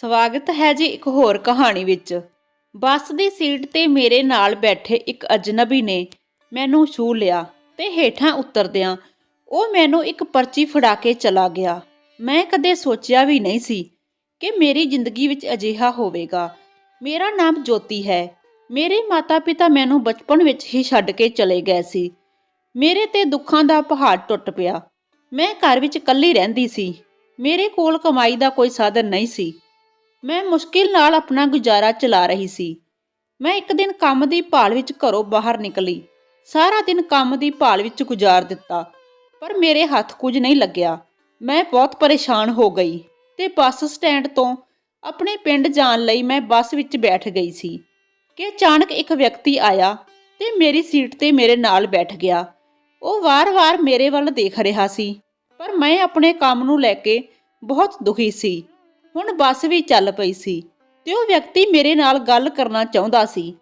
ਸਵਾਗਤ ਹੈ ਜੀ ਇੱਕ ਹੋਰ ਕਹਾਣੀ ਵਿੱਚ। ਬੱਸ ਦੀ ਸੀਟ ਤੇ ਮੇਰੇ ਨਾਲ ਬੈਠੇ ਇੱਕ ਅਜਨਬੀ ਨੇ ਮੈਨੂੰ ਛੂ ਲਿਆ ਤੇ ਹੇਠਾਂ ਉਤਰਦਿਆਂ ਉਹ ਮੈਨੂੰ ਇੱਕ ਪਰਚੀ ਫੜਾ ਕੇ ਚਲਾ ਗਿਆ। ਮੈਂ ਕਦੇ ਸੋਚਿਆ ਵੀ ਨਹੀਂ ਸੀ ਕਿ ਮੇਰੀ ਜ਼ਿੰਦਗੀ ਵਿੱਚ ਅਜਿਹਾ ਹੋਵੇਗਾ। ਮੇਰਾ ਨਾਮ ਜੋਤੀ ਹੈ। ਮੇਰੇ ਮਾਤਾ-ਪਿਤਾ ਮੈਨੂੰ ਬਚਪਨ ਵਿੱਚ ਹੀ ਛੱਡ ਕੇ ਚਲੇ ਗਏ ਸੀ। ਮੇਰੇ ਤੇ ਦੁੱਖਾਂ ਦਾ ਪਹਾੜ ਟੁੱਟ ਪਿਆ। ਮੈਂ ਘਰ ਵਿੱਚ ਇਕੱਲੀ ਰਹਿੰਦੀ ਸੀ। ਮੇਰੇ ਕੋਲ ਕਮਾਈ ਦਾ ਕੋਈ ਸਾਧਨ ਨਹੀਂ ਸੀ। ਮੈਂ ਮੁਸ਼ਕਿਲ ਨਾਲ ਆਪਣਾ ਗੁਜ਼ਾਰਾ ਚਲਾ ਰਹੀ ਸੀ। ਮੈਂ ਇੱਕ ਦਿਨ ਕੰਮ ਦੀ ਭਾਲ ਵਿੱਚ ਘਰੋਂ ਬਾਹਰ ਨਿਕਲੀ। ਸਾਰਾ ਦਿਨ ਕੰਮ ਦੀ ਭਾਲ ਵਿੱਚ ਗੁਜ਼ਾਰ ਦਿੱਤਾ, ਪਰ ਮੇਰੇ ਹੱਥ ਕੁਝ ਨਹੀਂ ਲੱਗਿਆ। ਮੈਂ ਬਹੁਤ ਪਰੇਸ਼ਾਨ ਹੋ ਗਈ ਤੇ ਬੱਸ ਸਟੈਂਡ ਤੋਂ ਆਪਣੇ ਪਿੰਡ ਜਾਣ ਲਈ ਮੈਂ ਬੱਸ ਵਿੱਚ ਬੈਠ ਗਈ ਸੀ ਕਿ ਅਚਾਨਕ ਇੱਕ ਵਿਅਕਤੀ ਆਇਆ ਤੇ ਮੇਰੀ ਸੀਟ ਤੇ ਮੇਰੇ ਨਾਲ ਬੈਠ ਗਿਆ। ਉਹ ਵਾਰ-ਵਾਰ ਮੇਰੇ ਵੱਲ ਦੇਖ ਰਿਹਾ ਸੀ, ਪਰ ਮੈਂ ਆਪਣੇ ਕੰਮ ਨੂੰ ਲੈ ਕੇ ਬਹੁਤ ਦੁਖੀ ਸੀ। ਹੁਣ ਬੱਸ ਵੀ ਚੱਲ ਪਈ ਸੀ ਤੇ ਉਹ ਵਿਅਕਤੀ ਮੇਰੇ ਨਾਲ ਗੱਲ ਕਰਨਾ ਚਾਹੁੰਦਾ ਸੀ।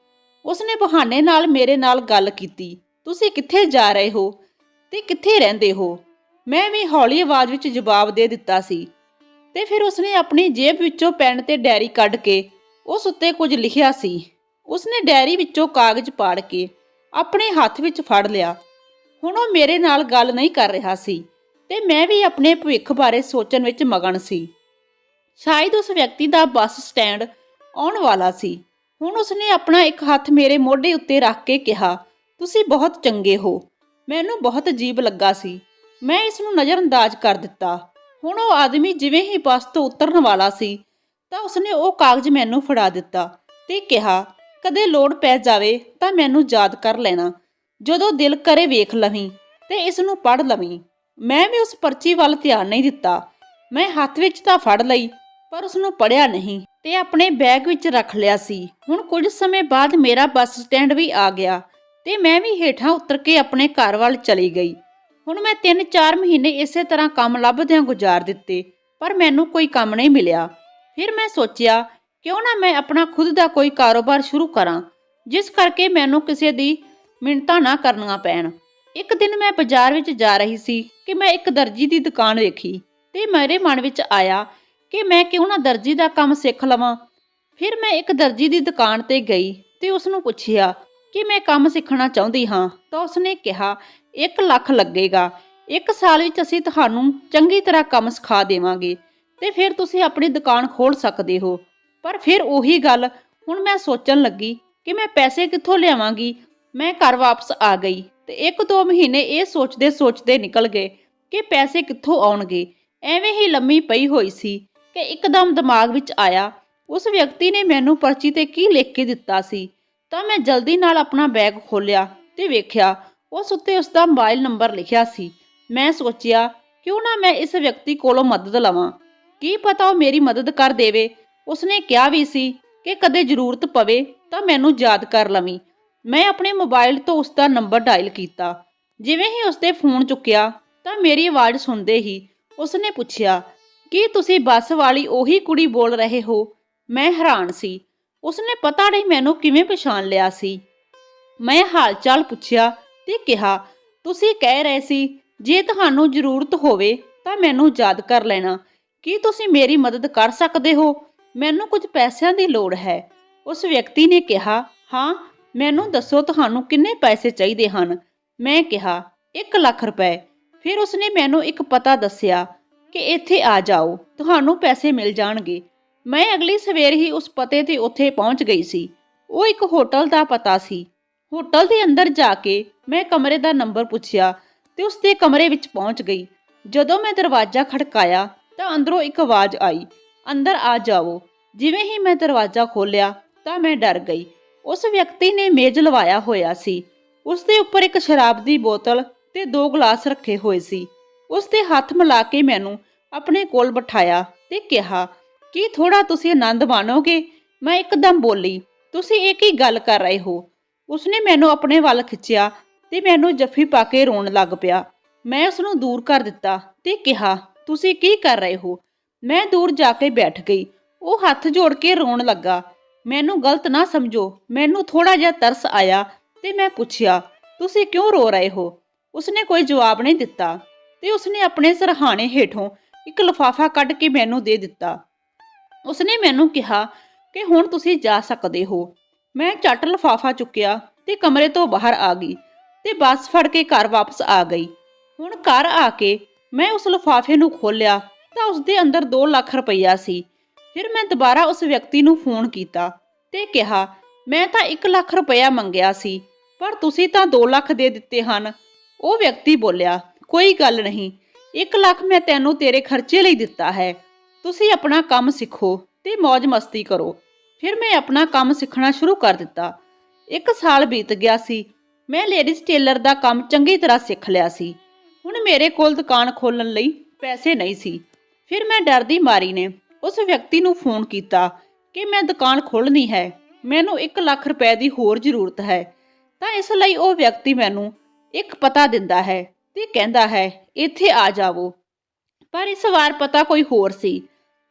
ਉਸਨੇ ਬਹਾਨੇ ਨਾਲ ਮੇਰੇ ਨਾਲ ਗੱਲ ਕੀਤੀ, ਤੁਸੀਂ ਕਿੱਥੇ ਜਾ ਰਹੇ ਹੋ ਤੇ ਕਿੱਥੇ ਰਹਿੰਦੇ ਹੋ? ਮੈਂ ਵੀ ਹੌਲੀ ਆਵਾਜ਼ ਵਿੱਚ ਜਵਾਬ ਦੇ ਦਿੱਤਾ ਸੀ। ਤੇ ਫਿਰ ਉਸਨੇ ਆਪਣੀ ਜੇਬ ਵਿੱਚੋਂ ਪੈਨ ਤੇ ਡਾਇਰੀ ਕੱਢ ਕੇ ਉਸ ਉੱਤੇ ਕੁਝ ਲਿਖਿਆ ਸੀ। ਉਸਨੇ ਡਾਇਰੀ ਵਿੱਚੋਂ ਕਾਗਜ਼ ਪਾੜ ਕੇ ਆਪਣੇ ਹੱਥ ਵਿੱਚ ਫੜ ਲਿਆ। ਹੁਣ ਉਹ ਮੇਰੇ ਨਾਲ ਗੱਲ ਨਹੀਂ ਕਰ ਰਿਹਾ ਸੀ ਤੇ ਮੈਂ ਵੀ ਆਪਣੇ ਭਵਿੱਖ ਬਾਰੇ ਸੋਚਣ ਵਿੱਚ ਮਗਨ ਸੀ। ਸ਼ਾਇਦ ਉਸ ਵਿਅਕਤੀ ਦਾ ਬੱਸ ਸਟੈਂਡ ਆਉਣ ਵਾਲਾ ਸੀ। ਹੁਣ ਉਸਨੇ ਆਪਣਾ ਇੱਕ ਹੱਥ ਮੇਰੇ ਮੋਢੇ ਉੱਤੇ ਰੱਖ ਕੇ ਕਿਹਾ, ਤੁਸੀਂ ਬਹੁਤ ਚੰਗੇ ਹੋ। ਮੈਨੂੰ ਬਹੁਤ ਅਜੀਬ ਲੱਗਾ ਸੀ। ਮੈਂ ਇਸ ਨੂੰ ਨਜ਼ਰਅੰਦਾਜ਼ ਕਰ ਦਿੱਤਾ। ਹੁਣ ਉਹ ਆਦਮੀ ਜਿਵੇਂ ਹੀ ਬੱਸ ਤੋਂ ਉਤਰਨ ਵਾਲਾ ਸੀ, ਤਾਂ ਉਸਨੇ ਉਹ ਕਾਗਜ਼ ਮੈਨੂੰ ਫੜਾ ਦਿੱਤਾ ਤੇ ਕਿਹਾ, ਕਦੇ ਲੋੜ ਪੈ ਜਾਵੇ ਤਾਂ ਮੈਨੂੰ ਯਾਦ ਕਰ ਲੈਣਾ। ਜਦੋਂ ਦਿਲ ਕਰੇ ਵੇਖ ਲਵੀਂ ਤੇ ਇਸ ਨੂੰ ਪੜ੍ਹ ਲਵੀਂ। ਮੈਂ ਵੀ ਉਸ ਪਰਚੀ ਵੱਲ ਧਿਆਨ ਨਹੀਂ ਦਿੱਤਾ। ਮੈਂ ਹੱਥ ਵਿੱਚ ਤਾਂ ਫੜ ਲਈ ਪਰ ਉਸ ਨੂੰ ਪੜਿਆ ਨਹੀਂ ਤੇ ਆਪਣੇ ਬੈਗ ਵਿੱਚ ਰੱਖ ਲਿਆ ਸੀ। ਹੁਣ ਕੁਝ ਸਮੇਂ ਬਾਅਦ ਮੇਰਾ ਬੱਸ ਸਟੈਂਡ ਵੀ ਆ ਗਿਆ ਤੇ ਮੈਂ ਵੀ ਹੇਠਾਂ ਉਤਰ ਕੇ ਆਪਣੇ ਘਰ ਵੱਲ ਚਲੀ ਗਈ। ਹੁਣ ਮੈਂ 3-4 ਮਹੀਨੇ ਇਸੇ ਤਰ੍ਹਾਂ ਕੰਮ ਲੱਭਦਿਆਂ ਗੁਜ਼ਾਰ ਦਿੱਤੇ, ਪਰ ਮੈਨੂੰ ਕੋਈ ਕੰਮ ਨਹੀਂ ਮਿਲਿਆ। ਫਿਰ ਮੈਂ ਸੋਚਿਆ, ਕਿਉਂ ਨਾ ਮੈਂ ਆਪਣਾ ਖੁਦ ਦਾ ਕੋਈ ਕਾਰੋਬਾਰ ਸ਼ੁਰੂ ਕਰਾਂ, ਜਿਸ ਕਰਕੇ ਮੈਨੂੰ ਕਿਸੇ ਦੀ ਮਿੰਨਤਾਂ ਨਾ ਕਰਨੀਆਂ ਪੈਣ। ਇੱਕ ਦਿਨ ਮੈਂ ਬਾਜ਼ਾਰ ਵਿੱਚ ਜਾ ਰਹੀ ਸੀ ਕਿ ਮੈਂ ਇੱਕ ਦਰਜੀ ਦੀ ਦੁਕਾਨ ਵੇਖੀ ਤੇ ਮੇਰੇ ਮਨ ਵਿੱਚ ਆਇਆ ਕਿ ਮੈਂ ਕਿਉਂ ਨਾ ਦਰਜੀ ਦਾ ਕੰਮ ਸਿੱਖ ਲਵਾਂ? ਫਿਰ ਮੈਂ ਇੱਕ ਦਰਜੀ ਦੀ ਦੁਕਾਨ ਤੇ ਗਈ ਤੇ ਉਸ ਨੂੰ ਪੁੱਛਿਆ ਕਿ ਮੈਂ ਕੰਮ ਸਿੱਖਣਾ ਚਾਹੁੰਦੀ ਹਾਂ, ਤਾਂ ਉਸਨੇ ਕਿਹਾ 1 ਲੱਖ ਲੱਗੇਗਾ। ਇੱਕ ਸਾਲ ਵਿੱਚ ਅਸੀਂ ਤੁਹਾਨੂੰ ਚੰਗੀ ਤਰ੍ਹਾਂ ਕੰਮ ਸਿਖਾ ਦੇਵਾਂਗੇ ਤੇ ਫਿਰ ਤੁਸੀਂ ਆਪਣੀ ਦੁਕਾਨ ਖੋਲ ਸਕਦੇ ਹੋ। ਪਰ ਫਿਰ ਉਹੀ ਗੱਲ ਹੁਣ ਮੈਂ ਸੋਚਣ ਲੱਗੀ ਕਿ ਮੈਂ ਪੈਸੇ ਕਿੱਥੋਂ ਲਿਆਵਾਂਗੀ? ਮੈਂ ਘਰ ਵਾਪਸ ਆ ਗਈ ਤੇ ਇੱਕ ਦੋ ਮਹੀਨੇ ਇਹ ਸੋਚਦੇ ਸੋਚਦੇ ਨਿਕਲ ਗਏ ਕਿ ਪੈਸੇ ਕਿੱਥੋਂ ਆਉਣਗੇ। ਐਵੇਂ ਹੀ ਲੰਮੀ ਪਈ ਹੋਈ ਸੀ। ਕਿ ਇੱਕਦਮ ਦਿਮਾਗ ਵਿੱਚ ਆਇਆ, ਉਸ ਵਿਅਕਤੀ ਨੇ ਮੈਨੂੰ ਪਰਚੀ ਤੇ ਕੀ ਲਿਖ ਕੇ ਦਿੱਤਾ ਸੀ? ਤਾਂ ਮੈਂ ਜਲਦੀ ਨਾਲ ਆਪਣਾ ਬੈਗ ਖੋਲ੍ਹਿਆ ਤੇ ਵੇਖਿਆ, ਉਸ ਉੱਤੇ ਉਸ ਦਾ ਮੋਬਾਈਲ ਨੰਬਰ ਲਿਖਿਆ ਸੀ। ਮੈਂ ਸੋਚਿਆ, ਕਿਉਂ ਨਾ ਮੈਂ ਇਸ ਵਿਅਕਤੀ ਕੋਲੋਂ ਮਦਦ ਲਵਾਂ? ਕੀ ਪਤਾ ਉਹ ਮੇਰੀ ਮਦਦ ਕਰ ਦੇਵੇ? ਉਸਨੇ ਕਿਹਾ ਵੀ ਸੀ ਕਿ ਕਦੇ ਜ਼ਰੂਰਤ ਪਵੇ ਤਾਂ ਮੈਨੂੰ ਯਾਦ ਕਰ ਲਵੀਂ। ਮੈਂ ਆਪਣੇ ਮੋਬਾਈਲ ਤੋਂ ਉਸ ਦਾ ਨੰਬਰ ਡਾਇਲ ਕੀਤਾ। ਜਿਵੇਂ ਹੀ ਉਸਦੇ ਫੋਨ ਚੁੱਕਿਆ, ਤਾਂ ਮੇਰੀ ਆਵਾਜ਼ ਸੁਣਦੇ ਹੀ ਉਸਨੇ ਪੁੱਛਿਆ ਕੀ ਤੁਸੀਂ ਬੱਸ ਵਾਲੀ ਉਹੀ ਕੁੜੀ ਬੋਲ ਰਹੇ ਹੋ? ਮੈਂ ਹੈਰਾਨ ਸੀ। ਉਸਨੇ ਪਤਾ ਨਹੀਂ ਮੈਨੂੰ ਕਿਵੇਂ ਪਛਾਣ ਲਿਆ ਸੀ। ਮੈਂ ਹਾਲਚਾਲ ਪੁੱਛਿਆ ਤੇ ਕਿਹਾ, ਤੁਸੀਂ ਕਹਿ ਰਹੇ ਸੀ, ਜੇ ਤੁਹਾਨੂੰ ਜ਼ਰੂਰਤ ਹੋਵੇ ਤਾਂ ਮੈਨੂੰ ਯਾਦ ਕਰ ਲੈਣਾ। ਕੀ ਤੁਸੀਂ ਮੇਰੀ ਮਦਦ ਕਰ ਸਕਦੇ ਹੋ? ਮੈਨੂੰ ਕੁਝ ਪੈਸਿਆਂ ਦੀ ਲੋੜ ਹੈ। ਉਸ ਵਿਅਕਤੀ ਨੇ ਕਿਹਾ, ਹਾਂ, ਮੈਨੂੰ ਦੱਸੋ ਤੁਹਾਨੂੰ ਕਿੰਨੇ ਪੈਸੇ ਚਾਹੀਦੇ ਹਨ? ਮੈਂ ਕਿਹਾ 1 ਲੱਖ ਰੁਪਏ। ਫਿਰ ਉਸਨੇ ਮੈਨੂੰ ਇੱਕ ਪਤਾ ਦੱਸਿਆ ਕਿ ਇੱਥੇ ਆ ਜਾਓ, ਤੁਹਾਨੂੰ ਪੈਸੇ ਮਿਲ ਜਾਣਗੇ। ਮੈਂ ਅਗਲੀ ਸਵੇਰ ਹੀ ਉਸ ਪਤੇ ਤੇ ਉੱਥੇ ਪਹੁੰਚ ਗਈ ਸੀ। ਉਹ ਇੱਕ ਹੋਟਲ ਦਾ ਪਤਾ ਸੀ। ਹੋਟਲ ਦੇ ਅੰਦਰ ਜਾ ਕੇ ਮੈਂ ਕਮਰੇ ਦਾ ਨੰਬਰ ਪੁੱਛਿਆ ਤੇ ਉਸ ਦੇ ਕਮਰੇ ਵਿੱਚ ਪਹੁੰਚ ਗਈ। ਜਦੋਂ ਮੈਂ ਦਰਵਾਜ਼ਾ ਖੜਕਾਇਆ ਤਾਂ ਅੰਦਰੋਂ ਇੱਕ ਆਵਾਜ਼ ਆਈ, ਅੰਦਰ ਆ ਜਾਓ ਜਿਵੇਂ ਹੀ ਮੈਂ ਦਰਵਾਜ਼ਾ ਖੋਲ੍ਹਿਆ ਤਾਂ ਮੈਂ ਡਰ ਗਈ। ਉਸ ਵਿਅਕਤੀ ਨੇ ਮੇਜ਼ ਲਵਾਇਆ ਹੋਇਆ ਸੀ। ਉਸ ਦੇ ਉੱਪਰ ਇੱਕ ਸ਼ਰਾਬ ਦੀ ਬੋਤਲ ਤੇ ਦੋ ਗਲਾਸ ਰੱਖੇ ਹੋਏ ਸੀ। ਉਸ ਦੇ ਹੱਥ ਮਿਲਾ ਕੇ ਮੈਨੂੰ ਆਪਣੇ ਕੋਲ ਬਿਠਾਇਆ ਤੇ ਕਿਹਾ, ਕਿ ਥੋੜਾ ਤੁਸੀਂ ਆਨੰਦ ਮਾਣੋਗੇ? ਮੈਂ ਇੱਕਦਮ ਬੋਲੀ, ਤੁਸੀਂ ਇਹ ਕੀ ਗੱਲ ਕਰ ਰਹੇ ਹੋ? ਉਸਨੇ ਮੈਨੂੰ ਆਪਣੇ ਵੱਲ ਖਿੱਚਿਆ ਤੇ ਮੈਨੂੰ ਜੱਫੀ ਪਾ ਕੇ ਰੋਣ ਲੱਗ ਪਿਆ। ਮੈਂ ਉਸ ਨੂੰ ਦੂਰ ਕਰ ਦਿੱਤਾ ਤੇ ਕਿਹਾ, ਤੁਸੀਂ ਕੀ ਕਰ ਰਹੇ ਹੋ? ਮੈਂ ਦੂਰ ਜਾ ਕੇ ਬੈਠ ਗਈ। ਉਹ ਹੱਥ ਜੋੜ ਕੇ ਰੋਣ ਲੱਗਾ। ਮੈਨੂੰ ਗਲਤ ਨਾ ਸਮਝੋ। ਮੈਨੂੰ ਥੋੜਾ ਜਿਹਾ ਤਰਸ ਆਇਆ ਤੇ ਮੈਂ ਪੁੱਛਿਆ, ਤੁਸੀਂ ਕਿਉਂ ਰੋ ਰਹੇ ਹੋ? ਉਸਨੇ ਕੋਈ ਜਵਾਬ ਨਹੀਂ ਦਿੱਤਾ। ਤੇ ਉਸਨੇ ਆਪਣੇ ਸਰਹਾਣੇ ਹੇਠੋਂ ਇੱਕ ਲਫਾਫਾ ਕੱਢ ਕੇ ਮੈਨੂੰ ਦੇ ਦਿੱਤਾ। ਉਸਨੇ ਮੈਨੂੰ ਕਿਹਾ ਕਿ ਹੁਣ ਤੁਸੀਂ ਜਾ ਸਕਦੇ ਹੋ। ਮੈਂ ਝੱਟ ਲਫਾਫਾ ਚੁੱਕਿਆ ਤੇ ਕਮਰੇ ਤੋਂ ਬਾਹਰ ਆ ਗਈ ਤੇ ਬੱਸ ਫੜ ਕੇ ਘਰ ਵਾਪਸ ਆ ਗਈ। ਹੁਣ ਘਰ ਆ ਕੇ ਮੈਂ ਉਸ ਲਫਾਫੇ ਨੂੰ ਖੋਲ੍ਹਿਆ ਤਾਂ ਉਸ ਦੇ ਅੰਦਰ 2 ਲੱਖ ਰੁਪਈਆ ਸੀ। ਫਿਰ ਮੈਂ ਦੁਬਾਰਾ ਉਸ ਵਿਅਕਤੀ ਨੂੰ ਫੋਨ ਕੀਤਾ ਤੇ ਕਿਹਾ, ਮੈਂ ਤਾਂ 1 ਲੱਖ ਰੁਪਇਆ ਮੰਗਿਆ ਸੀ, ਪਰ ਤੁਸੀਂ ਤਾਂ 2 ਲੱਖ ਦੇ ਦਿੱਤੇ ਹਨ। ਉਹ ਵਿਅਕਤੀ ਬੋਲਿਆ ਕੋਈ ਗੱਲ ਨਹੀਂ। 1 ਲੱਖ ਮੈਂ ਤੈਨੂੰ ਤੇਰੇ ਖਰਚੇ ਲਈ ਦਿੱਤਾ ਹੈ। ਤੁਸੀਂ ਆਪਣਾ ਕੰਮ ਸਿੱਖੋ ਤੇ ਮौज ਮਸਤੀ ਕਰੋ। ਫਿਰ ਮੈਂ ਆਪਣਾ ਕੰਮ ਸਿੱਖਣਾ ਸ਼ੁਰੂ ਕਰ ਦਿੱਤਾ। ਇੱਕ ਸਾਲ ਬੀਤ ਗਿਆ ਸੀ। ਮੈਂ ਲੇਡੀਜ਼ ਟੇਲਰ ਦਾ ਕੰਮ ਚੰਗੀ ਤਰ੍ਹਾਂ ਸਿੱਖ ਲਿਆ ਸੀ। ਹੁਣ ਮੇਰੇ ਕੋਲ ਦੁਕਾਨ ਖੋਲਣ ਲਈ ਪੈਸੇ ਨਹੀਂ ਸੀ। ਫਿਰ ਮੈਂ ਡਰਦੀ ਮਾਰੀ ਨੇ। ਉਸ ਵਿਅਕਤੀ ਨੂੰ ਫੋਨ ਕੀਤਾ ਕਿ ਮੈਂ ਦੁਕਾਨ ਖੋਲ੍ਹਣੀ ਹੈ। ਮੈਨੂੰ 1 ਲੱਖ ਰੁਪਏ ਦੀ ਹੋਰ ਜ਼ਰੂਰਤ ਹੈ। ਤਾਂ ਇਸ ਲਈ ਉਹ ਵਿਅਕਤੀ ਮੈਨੂੰ ਇੱਕ ਪਤਾ ਦਿੰਦਾ ਹੈ। ਤੇ ਕਹਿੰਦਾ ਹੈ, ਇੱਥੇ ਆ ਜਾਵੋ। ਪਰ ਇਸ ਵਾਰ ਪਤਾ ਕੋਈ ਹੋਰ ਸੀ।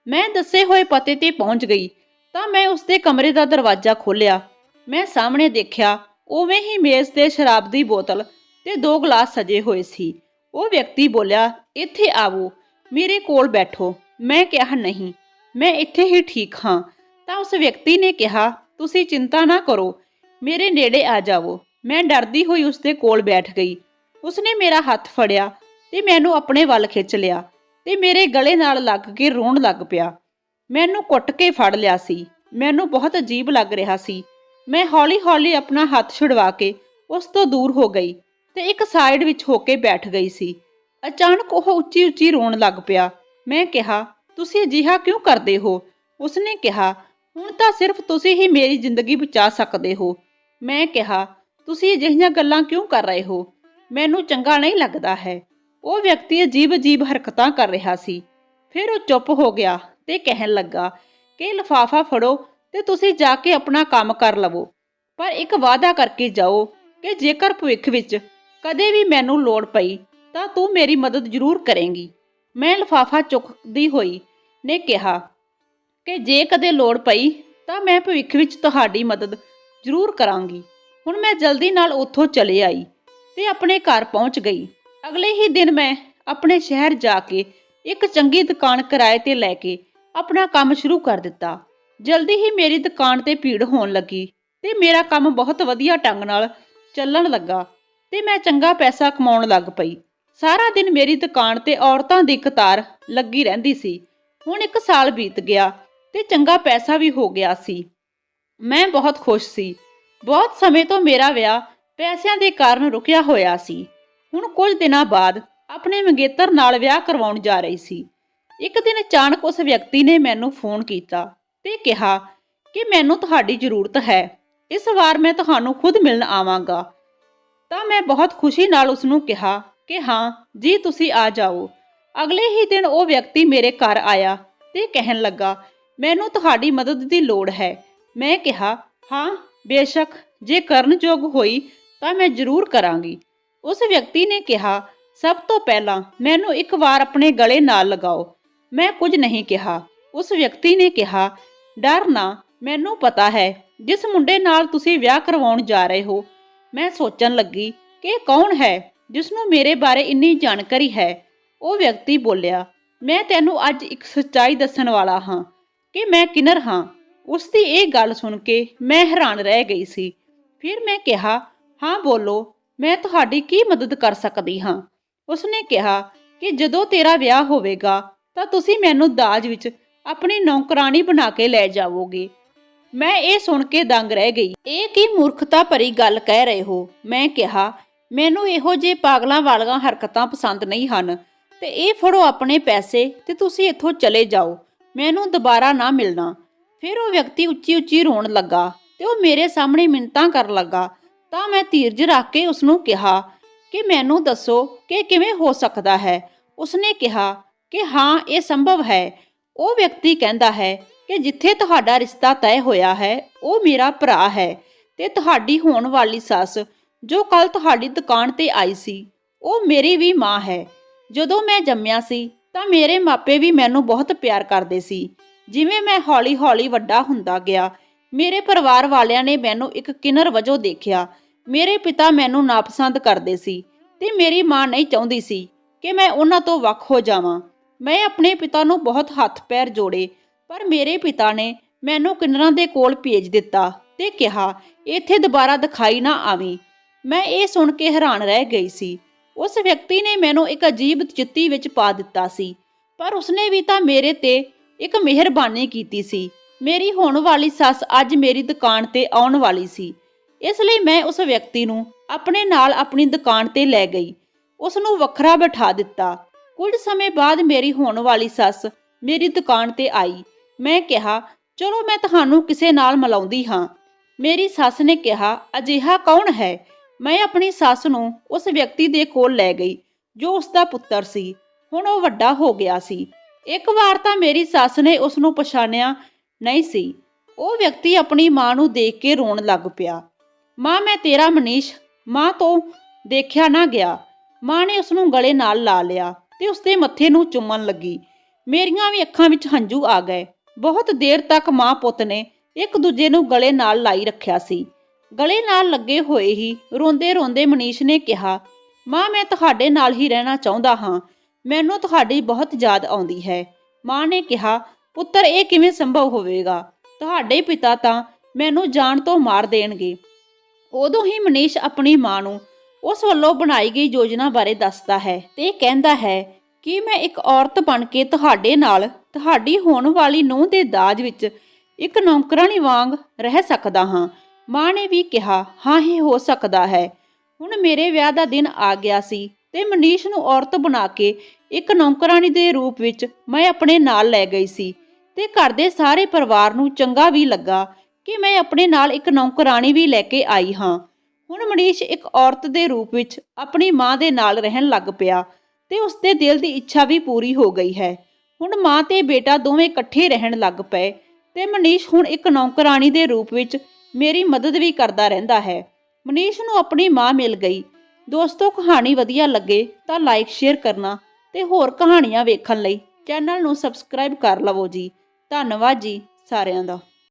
ਮੈਂ ਦੱਸੇ ਹੋਏ ਪਤੇ ਤੇ ਪਹੁੰਚ ਗਈ, ਤਾਂ ਮੈਂ ਉਸ ਦੇ ਕਮਰੇ ਦਾ ਦਰਵਾਜ਼ਾ ਖੋਲ੍ਹਿਆ। ਮੈਂ ਸਾਹਮਣੇ ਦੇਖਿਆ, ਉਵੇਂ ਹੀ ਮੇਜ਼ ਤੇ ਸ਼ਰਾਬ ਦੀ ਬੋਤਲ ਤੇ ਦੋ ਗਲਾਸ ਸਜੇ ਹੋਏ ਸੀ। ਉਹ ਵਿਅਕਤੀ ਬੋਲਿਆ, ਇੱਥੇ ਆਵੋ, ਮੇਰੇ ਕੋਲ ਬੈਠੋ, ਮੈਂ ਕਿਹਾ ਨਹੀਂ, ਮੈਂ ਇੱਥੇ ਹੀ ਠੀਕ ਹਾਂ। ਤਾਂ ਉਸ ਵਿਅਕਤੀ ਨੇ ਕਿਹਾ, ਤੁਸੀਂ ਚਿੰਤਾ ਨਾ ਕਰੋ, ਮੇਰੇ ਨੇੜੇ ਆ ਜਾਵੋ। ਮੈਂ ਡਰਦੀ ਹੋਈ ਉਸ ਦੇ ਕੋਲ ਬੈਠ ਗਈ। ਉਸਨੇ ਮੇਰਾ ਹੱਥ ਫੜਿਆ ਤੇ ਮੈਨੂੰ ਆਪਣੇ ਵੱਲ ਖਿੱਚ ਲਿਆ ਤੇ ਮੇਰੇ ਗਲੇ ਨਾਲ ਲੱਗ ਕੇ ਰੋਣ ਲੱਗ ਪਿਆ। ਮੈਨੂੰ ਕੁੱਟ ਕੇ ਫੜ ਲਿਆ ਸੀ। ਮੈਨੂੰ ਬਹੁਤ ਅਜੀਬ ਲੱਗ ਰਿਹਾ ਸੀ। ਮੈਂ ਹੌਲੀ-ਹੌਲੀ ਆਪਣਾ ਹੱਥ ਛੁਡਵਾ ਕੇ ਉਸ ਤੋਂ ਦੂਰ ਹੋ ਗਈ ਤੇ ਇੱਕ ਸਾਈਡ ਵਿੱਚ ਹੋ ਕੇ ਬੈਠ ਗਈ ਸੀ। ਅਚਾਨਕ ਉਹ ਉੱਚੀ-ਉੱਚੀ ਰੋਣ ਲੱਗ ਪਿਆ। ਮੈਂ ਕਿਹਾ, ਤੁਸੀਂ ਅਜਿਹਾ ਕਿਉਂ ਕਰਦੇ ਹੋ? ਉਸਨੇ ਕਿਹਾ, ਹੁਣ ਤਾਂ ਸਿਰਫ ਤੁਸੀਂ ਹੀ ਮੇਰੀ ਜ਼ਿੰਦਗੀ ਬਚਾ ਸਕਦੇ ਹੋ। ਮੈਂ ਕਿਹਾ, ਤੁਸੀਂ ਅਜਿਹੀਆਂ ਗੱਲਾਂ ਕਿਉਂ ਕਰ ਰਹੇ ਹੋ? ਮੈਨੂੰ ਚੰਗਾ ਨਹੀਂ ਲੱਗਦਾ ਹੈ। ਉਹ ਵਿਅਕਤੀ ਅਜੀਬ-ਅਜੀਬ ਹਰਕਤਾਂ ਕਰ ਰਿਹਾ ਸੀ। ਫਿਰ ਉਹ ਚੁੱਪ ਹੋ ਗਿਆ ਤੇ ਕਹਿਣ ਲੱਗਾ, ਕਿ ਲਫਾਫਾ ਫੜੋ ਤੇ ਤੁਸੀਂ ਜਾ ਕੇ ਆਪਣਾ ਕੰਮ ਕਰ ਲਵੋ। ਪਰ ਇੱਕ ਵਾਅਦਾ ਕਰਕੇ ਜਾਓ ਕਿ ਜੇਕਰ ਭਵਿੱਖ ਵਿੱਚ ਕਦੇ ਵੀ ਮੈਨੂੰ ਲੋੜ ਪਈ ਤਾਂ ਤੂੰ ਮੇਰੀ ਮਦਦ ਜ਼ਰੂਰ ਕਰੇਂਗੀ। ਮੈਂ ਲਫਾਫਾ ਚੁੱਕਦੀ ਹੋਈ ਨੇ ਕਿਹਾ ਕਿ ਜੇ ਕਦੇ ਲੋੜ ਪਈ ਤਾਂ ਮੈਂ ਭਵਿੱਖ ਵਿੱਚ ਤੁਹਾਡੀ ਮਦਦ ਜ਼ਰੂਰ ਕਰਾਂਗੀ। ਹੁਣ ਮੈਂ ਜਲਦੀ ਨਾਲ ਉੱਥੋਂ ਚਲੇ ਆਈ। ਤੇ ਆਪਣੇ ਘਰ ਪਹੁੰਚ ਗਈ। ਅਗਲੇ ਹੀ ਦਿਨ ਮੈਂ ਆਪਣੇ ਸ਼ਹਿਰ ਜਾ ਕੇ ਇੱਕ ਚੰਗੀ ਦੁਕਾਨ ਕਿਰਾਏ ਤੇ ਲੈ ਕੇ ਆਪਣਾ ਕੰਮ ਸ਼ੁਰੂ ਕਰ ਦਿੱਤਾ। ਜਲਦੀ ਹੀ ਮੇਰੀ ਦੁਕਾਨ ਤੇ ਭੀੜ ਹੋਣ ਲੱਗੀ ਤੇ ਮੇਰਾ ਕੰਮ ਬਹੁਤ ਵਧੀਆ ਢੰਗ ਨਾਲ ਚੱਲਣ ਲੱਗਾ ਤੇ ਮੈਂ ਚੰਗਾ ਪੈਸਾ ਕਮਾਉਣ ਲੱਗ ਪਈ। ਸਾਰਾ ਦਿਨ ਮੇਰੀ ਦੁਕਾਨ ਤੇ ਔਰਤਾਂ ਦੀ ਕਤਾਰ ਲੱਗੀ ਰਹਿੰਦੀ ਸੀ। ਹੁਣ ਇੱਕ ਸਾਲ ਬੀਤ ਗਿਆ ਤੇ ਚੰਗਾ ਪੈਸਾ ਵੀ ਹੋ ਗਿਆ ਸੀ। ਮੈਂ ਬਹੁਤ ਖੁਸ਼ ਸੀ। ਬਹੁਤ ਸਮੇਂ ਤੋਂ ਮੇਰਾ ਵਿਆਹ ਪੈਸਿਆਂ ਦੇ ਕਾਰਨ ਰੁਕਿਆ ਹੋਇਆ ਸੀ। ਹੁਣ ਕੁਝ ਦਿਨਾਂ ਬਾਅਦ ਆਪਣੇ ਮੰਗੇਤਰ ਨਾਲ ਵਿਆਹ ਕਰਵਾਉਣ ਜਾ ਰਹੀ ਸੀ। ਇੱਕ ਦਿਨ ਅਚਾਨਕ ਉਸ ਵਿਅਕਤੀ ਨੇ ਮੈਨੂੰ ਫੋਨ ਕੀਤਾ ਤੇ ਕਿਹਾ ਕਿ ਮੈਨੂੰ ਤੁਹਾਡੀ ਜ਼ਰੂਰਤ ਹੈ। ਇਸ ਵਾਰ ਮੈਂ ਤੁਹਾਨੂੰ ਖੁਦ ਮਿਲਣ ਆਵਾਂਗਾ। ਤਾਂ ਮੈਂ ਬਹੁਤ ਖੁਸ਼ੀ ਨਾਲ ਉਸ ਨੂੰ ਕਿਹਾ ਕਿ ਹਾਂ, ਜੀ ਤੁਸੀਂ ਆ ਜਾਓ। ਅਗਲੇ ਹੀ ਦਿਨ ਉਹ ਵਿਅਕਤੀ ਮੇਰੇ ਘਰ ਆਇਆ ਤੇ ਕਹਿਣ ਲੱਗਾ, ਮੈਨੂੰ ਤੁਹਾਡੀ ਮਦਦ ਦੀ ਲੋੜ ਹੈ। ਮੈਂ ਕਿਹਾ, ਹਾਂ, ਬੇਸ਼ੱਕ, ਜੇ ਕਰਨ ਯੋਗ ਹੋਈ ਤਾਂ ਮੈਂ ਜ਼ਰੂਰ ਕਰਾਂਗੀ। ਉਸ ਵਿਅਕਤੀ ਨੇ ਕਿਹਾ, ਸਭ ਤੋਂ ਪਹਿਲਾਂ ਮੈਨੂੰ ਇੱਕ ਵਾਰ ਆਪਣੇ ਗਲੇ ਨਾਲ ਲਗਾਓ। ਮੈਂ ਕੁਝ ਨਹੀਂ ਕਿਹਾ। ਉਸ ਵਿਅਕਤੀ ਨੇ ਕਿਹਾ, ਡਰ ਨਾ, ਮੈਨੂੰ ਪਤਾ ਹੈ, ਜਿਸ ਮੁੰਡੇ ਨਾਲ ਤੁਸੀਂ ਵਿਆਹ ਕਰਵਾਉਣ ਜਾ ਰਹੇ ਹੋ। ਮੈਂ ਸੋਚਣ ਲੱਗੀ, ਕਿ ਕੌਣ ਹੈ, ਜਿਸ ਨੂੰ ਮੇਰੇ ਬਾਰੇ ਇੰਨੀ ਜਾਣਕਾਰੀ ਹੈ? ਉਹ ਵਿਅਕਤੀ ਬੋਲਿਆ, ਮੈਂ ਤੈਨੂੰ ਅੱਜ ਇੱਕ ਸੱਚਾਈ ਦੱਸਣ ਵਾਲਾ ਹਾਂ, ਕਿ ਮੈਂ ਕਿਨਰ ਹਾਂ। ਉਸ ਦੀ ਇਹ ਗੱਲ ਸੁਣ ਕੇ ਮੈਂ ਹੈਰਾਨ ਰਹਿ ਗਈ ਸੀ। ਫਿਰ ਮੈਂ ਕਿਹਾ ਹਾਂ ਬੋਲੋ, ਮੈਂ ਤੁਹਾਡੀ ਕੀ ਮਦਦ ਕਰ ਸਕਦੀ ਹਾਂ? ਉਸਨੇ ਕਿਹਾ ਕਿ ਜਦੋਂ ਤੇਰਾ ਵਿਆਹ ਹੋਵੇਗਾ, ਤਾਂ ਤੁਸੀਂ ਮੈਨੂੰ ਦਾਜ ਵਿੱਚ ਆਪਣੀ ਨੌਕਰਾਨੀ ਬਣਾ ਕੇ ਲੈ ਜਾਵੋਗੇ। ਮੈਂ ਇਹ ਸੁਣ ਕੇ ਦੰਗ ਰਹਿ ਗਈ। ਇਹ ਕੀ ਮੂਰਖਤਾ ਭਰੀ ਗੱਲ ਕਹਿ ਰਹੇ ਹੋ? ਮੈਂ ਕਿਹਾ, ਮੈਨੂੰ ਇਹੋ ਜਿਹੇ ਪਾਗਲਾਂ ਵਾਲੀਆਂ ਹਰਕਤਾਂ ਪਸੰਦ ਨਹੀਂ ਹਨ। ਤੇ ਇਹ ਫੜੋ ਆਪਣੇ ਪੈਸੇ ਤੇ ਤੁਸੀਂ ਇੱਥੋਂ ਚਲੇ ਜਾਓ। ਮੈਨੂੰ ਦੁਬਾਰਾ ਨਾ ਮਿਲਣਾ। ਫਿਰ ਉਹ ਵਿਅਕਤੀ ਉੱਚੀ ਉੱਚੀ ਰੋਣ ਲੱਗਾ ਤੇ ਉਹ ਮੇਰੇ ਸਾਹਮਣੇ ਮਿੰਤਾਂ ਕਰਨ ਲੱਗਾ। ਤਾਂ ਮੈਂ ਧੀਰਜ ਰੱਖ ਕੇ ਉਸ ਨੂੰ ਕਿਹਾ ਕਿ ਮੈਨੂੰ ਦੱਸੋ ਕਿ ਕਿਵੇਂ ਹੋ ਸਕਦਾ ਹੈ। ਉਸਨੇ ਕਿਹਾ ਕਿ ਹਾਂ, ਇਹ ਸੰਭਵ ਹੈ। ਉਹ ਵਿਅਕਤੀ ਕਹਿੰਦਾ ਹੈ ਕਿ ਜਿੱਥੇ ਤੁਹਾਡਾ ਰਿਸ਼ਤਾ ਤੈਅ ਹੋਇਆ ਹੈ, ਉਹ ਮੇਰਾ ਭਰਾ ਹੈ ਤੇ ਤੁਹਾਡੀ ਹੋਣ ਵਾਲੀ ਸੱਸ ਜੋ ਕੱਲ ਤੁਹਾਡੀ ਦੁਕਾਨ ਤੇ ਆਈ ਸੀ, ਉਹ ਮੇਰੀ ਵੀ ਮਾਂ ਹੈ। ਜਦੋਂ ਮੈਂ ਜੰਮਿਆ ਸੀ, ਤਾਂ ਮੇਰੇ ਮਾਪੇ ਵੀ ਮੈਨੂੰ ਬਹੁਤ ਪਿਆਰ ਕਰਦੇ ਸੀ। ਜਿਵੇਂ ਮੈਂ ਹੌਲੀ-ਹੌਲੀ ਵੱਡਾ ਹੁੰਦਾ ਗਿਆ, ਮੇਰੇ ਪਰਿਵਾਰ ਵਾਲਿਆਂ ਨੇ ਮੈਨੂੰ ਇੱਕ ਕਿਨਰ ਵਜੋਂ ਦੇਖਿਆ ਮੇਰੇ ਪਿਤਾ ਮੈਨੂੰ ਨਾਪਸੰਦ ਕਰਦੇ ਸੀ ਤੇ ਮੇਰੀ ਮਾਂ ਨਹੀਂ ਚਾਹੁੰਦੀ ਸੀ ਕਿ ਮੈਂ ਉਹਨਾਂ ਤੋਂ ਵੱਖ ਹੋ ਜਾਵਾਂ। ਮੈਂ ਆਪਣੇ ਪਿਤਾ ਨੂੰ ਬਹੁਤ ਹੱਥ ਪੈਰ ਜੋੜੇ, ਪਰ ਮੇਰੇ ਪਿਤਾ ਨੇ ਮੈਨੂੰ ਕਿੰਨਰਾਂ ਦੇ ਕੋਲ ਭੇਜ ਦਿੱਤਾ ਤੇ ਕਿਹਾ, ਇੱਥੇ ਦੁਬਾਰਾ ਦਿਖਾਈ ਨਾ ਆਵੀਂ। ਮੈਂ ਇਹ ਸੁਣ ਕੇ ਹੈਰਾਨ ਰਹਿ ਗਈ ਸੀ। ਉਸ ਵਿਅਕਤੀ ਨੇ ਮੈਨੂੰ ਇੱਕ ਅਜੀਬ ਚਿੱਤੀ ਵਿੱਚ ਪਾ ਦਿੱਤਾ ਸੀ, ਪਰ ਉਸਨੇ ਵੀ ਤਾਂ ਮੇਰੇ ਤੇ ਇੱਕ ਮਿਹਰਬਾਨੀ ਕੀਤੀ ਸੀ। ਮੇਰੀ ਹੋਣ ਵਾਲੀ ਸੱਸ ਅੱਜ ਮੇਰੀ ਦੁਕਾਨ ਤੇ ਆਉਣ ਵਾਲੀ ਸੀ। ਇਸ ਲਈ ਮੈਂ ਉਸ ਵਿਅਕਤੀ ਨੂੰ ਆਪਣੇ ਨਾਲ ਆਪਣੀ ਦੁਕਾਨ ਤੇ ਲੈ ਗਈ। ਉਸ ਨੂੰ ਵੱਖਰਾ ਬਿਠਾ ਦਿੱਤਾ। ਕੁਝ ਸਮੇਂ ਬਾਅਦ ਮੇਰੀ ਹੋਣ ਵਾਲੀ ਸੱਸ ਮੇਰੀ ਦੁਕਾਨ ਤੇ ਆਈ। ਮੈਂ ਕਿਹਾ, ਚਲੋ ਮੈਂ ਤੁਹਾਨੂੰ ਕਿਸੇ ਨਾਲ ਮਿਲਾਉਂਦੀ ਹਾਂ। ਮੇਰੀ ਸੱਸ ਨੇ ਕਿਹਾ, ਅਜਿਹਾ ਕੌਣ ਹੈ? ਮੈਂ ਆਪਣੀ ਸੱਸ ਨੂੰ ਉਸ ਵਿਅਕਤੀ ਦੇ ਕੋਲ ਲੈ ਗਈ, ਜੋ ਉਸ ਦਾ ਪੁੱਤਰ ਸੀ। ਹੁਣ ਉਹ ਵੱਡਾ ਹੋ ਗਿਆ ਸੀ। ਇੱਕ ਵਾਰ ਤਾਂ ਮੇਰੀ ਸੱਸ ਨੇ ਉਸ ਨੂੰ ਪਛਾਣਿਆ ਨਹੀਂ ਸੀ। ਉਹ ਵਿਅਕਤੀ ਆਪਣੀ ਮਾਂ ਨੂੰ ਦੇਖ ਕੇ ਰੋਣ ਲੱਗ ਪਿਆ। ਮਾਂ, ਮੈਂ ਤੇਰਾ ਮਨੀਸ਼। ਮਾਂ ਤੋਂ ਦੇਖਿਆ ਨਾ ਗਿਆ। ਮਾਂ ਨੇ ਉਸ ਨੂੰ ਗਲੇ ਨਾਲ ਲਾ ਲਿਆ ਤੇ ਉਸ ਦੇ ਮੱਥੇ ਨੂੰ ਚੁੰਮਣ ਲੱਗੀ। ਮੇਰੀਆਂ ਵੀ ਅੱਖਾਂ ਵਿੱਚ ਹੰਝੂ ਆ ਗਏ। ਬਹੁਤ ਦੇਰ ਤੱਕ ਮਾਂ ਪੁੱਤ ਨੇ ਇੱਕ ਦੂਜੇ ਨੂੰ ਗਲੇ ਨਾਲ ਲਾਈ ਰੱਖਿਆ ਸੀ। ਗਲੇ ਨਾਲ ਲੱਗੇ ਹੋਏ ਹੀ ਰੋਂਦੇ ਰੋਂਦੇ ਮਨੀਸ਼ ਨੇ ਕਿਹਾ, ਮਾਂ, ਮੈਂ ਤੁਹਾਡੇ ਨਾਲ ਹੀ ਰਹਿਣਾ ਚਾਹੁੰਦਾ ਹਾਂ। ਮੈਨੂੰ ਤੁਹਾਡੀ ਬਹੁਤ ਯਾਦ ਆਉਂਦੀ ਹੈ। ਮਾਂ ਨੇ ਕਿਹਾ, ਪੁੱਤਰ, ਇਹ ਕਿਵੇਂ ਸੰਭਵ ਹੋਵੇਗਾ? ਤੁਹਾਡੇ ਪਿਤਾ ਤਾਂ ਮੈਨੂੰ ਜਾਣ ਤੋਂ ਮਾਰ ਦੇਣਗੇ। ਉਦੋਂ ਹੀ ਮਨੀਸ਼ ਆਪਣੀ ਮਾਂ ਨੂੰ ਉਸ ਵੱਲੋਂ ਬਣਾਈ ਗਈ ਯੋਜਨਾ ਬਾਰੇ ਦੱਸਦਾ ਹੈ ਤੇ ਕਹਿੰਦਾ ਹੈ ਕਿ ਮੈਂ ਇੱਕ ਔਰਤ ਬਣ ਕੇ ਤੁਹਾਡੇ ਨਾਲ ਤੁਹਾਡੀ ਹੋਣ ਵਾਲੀ ਨੂੰਹ ਦੇ ਦਾਜ ਵਿੱਚ ਇੱਕ ਨੌਕਰਾਨੀ ਵਾਂਗ ਰਹਿ ਸਕਦਾ ਹਾਂ। ਮਾਂ ਨੇ ਵੀ ਕਿਹਾ, ਹਾਂ, ਇਹ ਹੋ ਸਕਦਾ ਹੈ। ਹੁਣ ਮੇਰੇ ਵਿਆਹ ਦਾ ਦਿਨ ਆ ਗਿਆ ਸੀ ਤੇ ਮਨੀਸ਼ ਨੂੰ ਔਰਤ ਬਣਾ ਕੇ ਇੱਕ ਨੌਕਰਾਨੀ ਦੇ ਰੂਪ ਵਿੱਚ ਮੈਂ ਆਪਣੇ ਨਾਲ ਲੈ ਗਈ ਸੀ ਤੇ ਘਰ ਦੇ ਸਾਰੇ ਪਰਿਵਾਰ ਨੂੰ ਚੰਗਾ ਵੀ ਲੱਗਾ। ਕਿ ਮੈਂ ਆਪਣੇ ਨਾਲ ਇੱਕ ਨੌਕਰਾਨੀ ਵੀ ਲੈ ਕੇ ਆਈ ਹਾਂ। ਹੁਣ ਮਨੀਸ਼ ਇੱਕ ਔਰਤ ਦੇ ਰੂਪ ਵਿੱਚ ਆਪਣੀ ਮਾਂ ਦੇ ਨਾਲ ਰਹਿਣ ਲੱਗ ਪਿਆ ਤੇ ਉਸ ਦੇ ਦਿਲ ਦੀ ਇੱਛਾ ਵੀ ਪੂਰੀ ਹੋ ਗਈ ਹੈ। ਹੁਣ ਮਾਂ ਤੇ ਬੇਟਾ ਦੋਵੇਂ ਇਕੱਠੇ ਰਹਿਣ ਲੱਗ ਪਏ ਤੇ ਮਨੀਸ਼ ਹੁਣ ਇੱਕ ਨੌਕਰਾਨੀ ਦੇ ਰੂਪ ਵਿੱਚ ਮੇਰੀ ਮਦਦ ਵੀ ਕਰਦਾ ਰਹਿੰਦਾ ਹੈ। ਮਨੀਸ਼ ਨੂੰ ਆਪਣੀ ਮਾਂ ਮਿਲ ਗਈ। ਦੋਸਤੋ, ਕਹਾਣੀ ਵਧੀਆ ਲੱਗੇ ਤਾਂ ਲਾਈਕ, ਸ਼ੇਅਰ ਕਰਨਾ ਤੇ ਹੋਰ ਕਹਾਣੀਆਂ ਵੇਖਣ ਲਈ ਚੈਨਲ ਨੂੰ ਸਬਸਕ੍ਰਾਈਬ ਕਰ ਲਵੋ ਜੀ। ਧੰਨਵਾਦ ਜੀ ਸਾਰਿਆਂ ਦਾ।